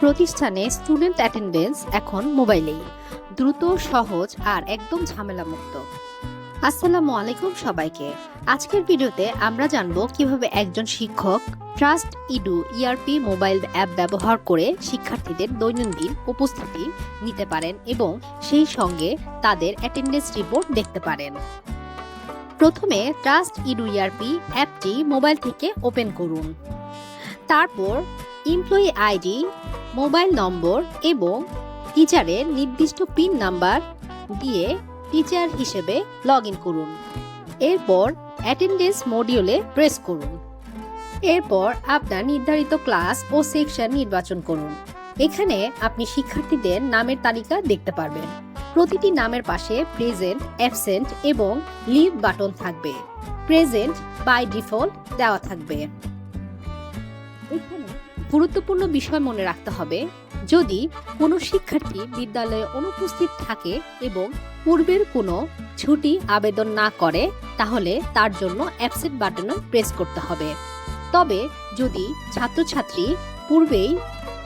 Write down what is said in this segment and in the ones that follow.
প্রতিষ্ঠানে student attendance এখন মোবাইলেই। দ্রুত, সহজ আর একদম ঝামেলামুক্ত। আসসালামু আলাইকুম সবাইকে। আজকের ভিডিওতে আমরা জানব কীভাবে একজন শিক্ষক trust edu ERP mobile app ব্যবহার করে শিক্ষার্থীদের দৈনন্দিন উপস্থিতি নিতে পারেন এবং সেই সঙ্গে তাদের অ্যাটেন্ডেন্স রিপোর্ট দেখতে পারেন। প্রথমে ট্রাস্ট ইডু ইআরপি অ্যাপটি মোবাইল থেকে ওপেন করুন। তারপর এমপ্লয়ি আইডি মোবাইল নম্বর এবং টিচারের নির্দিষ্ট পিন নাম্বার দিয়ে টিচার হিসেবে লগ করুন। এরপর অ্যাটেন্ডেন্স মডিউলে প্রেস করুন। এরপর আপনার নির্ধারিত ক্লাস ও সেকশন নির্বাচন করুন। এখানে আপনি শিক্ষার্থীদের নামের তালিকা দেখতে পারবেন। প্রতিটি নামের পাশে প্রেজেন্ট, অ্যাবসেন্ট এবং লিভ বাটন থাকবে। প্রেজেন্ট বাই ডিফল্ট দেওয়া থাকবে। এখানে গুরুত্বপূর্ণ বিষয় মনে রাখতে হবে, যদি কোনো শিক্ষার্থী বিদ্যালয়ে অনুপস্থিত থাকে এবং পূর্বের কোনো ছুটি আবেদন না করে, তাহলে তার জন্য অ্যাবসেন্ট বাটনে প্রেস করতে হবে। তবে যদি ছাত্রছাত্রী পূর্বেই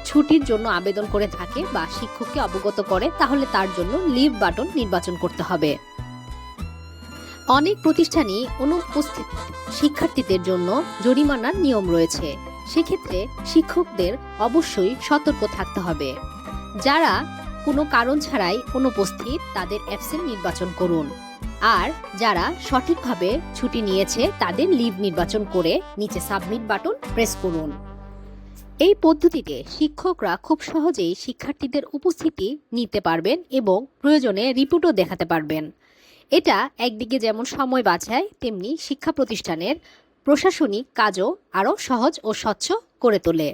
ছুটির জন্য আবেদন করে থাকে বা শিক্ষককে অবগত করে, তাহলে তার জন্য লিভ বাটন নির্বাচন করতে হবে। অনেক প্রতিষ্ঠানই অনুপস্থিত শিক্ষার্থীদের জন্য জরিমানার নিয়ম রয়েছে। সেক্ষেত্রে শিক্ষকদের অবশ্যই সতর্ক থাকতে হবে। যারা কোনো কারণ ছাড়াই অনুপস্থিত, তাদের অ্যাবসেন্ট নির্বাচন করুন। আর যারা সঠিকভাবে ছুটি নিয়েছে, তাদের লিভ নির্বাচন করে নিচে সাবমিট বাটন প্রেস করুন। এই পদ্ধতিতে শিক্ষকরা খুব সহজেই শিক্ষার্থীদের উপস্থিতি নিতে পারবেন এবং প্রয়োজনে রিপোর্টও দেখাতে পারবেন। এটা একদিকে যেমন সময় বাঁচায়, তেমনি শিক্ষা প্রতিষ্ঠানের প্রশাসনিক কাজও আরও সহজ ও স্বচ্ছ করে তোলে।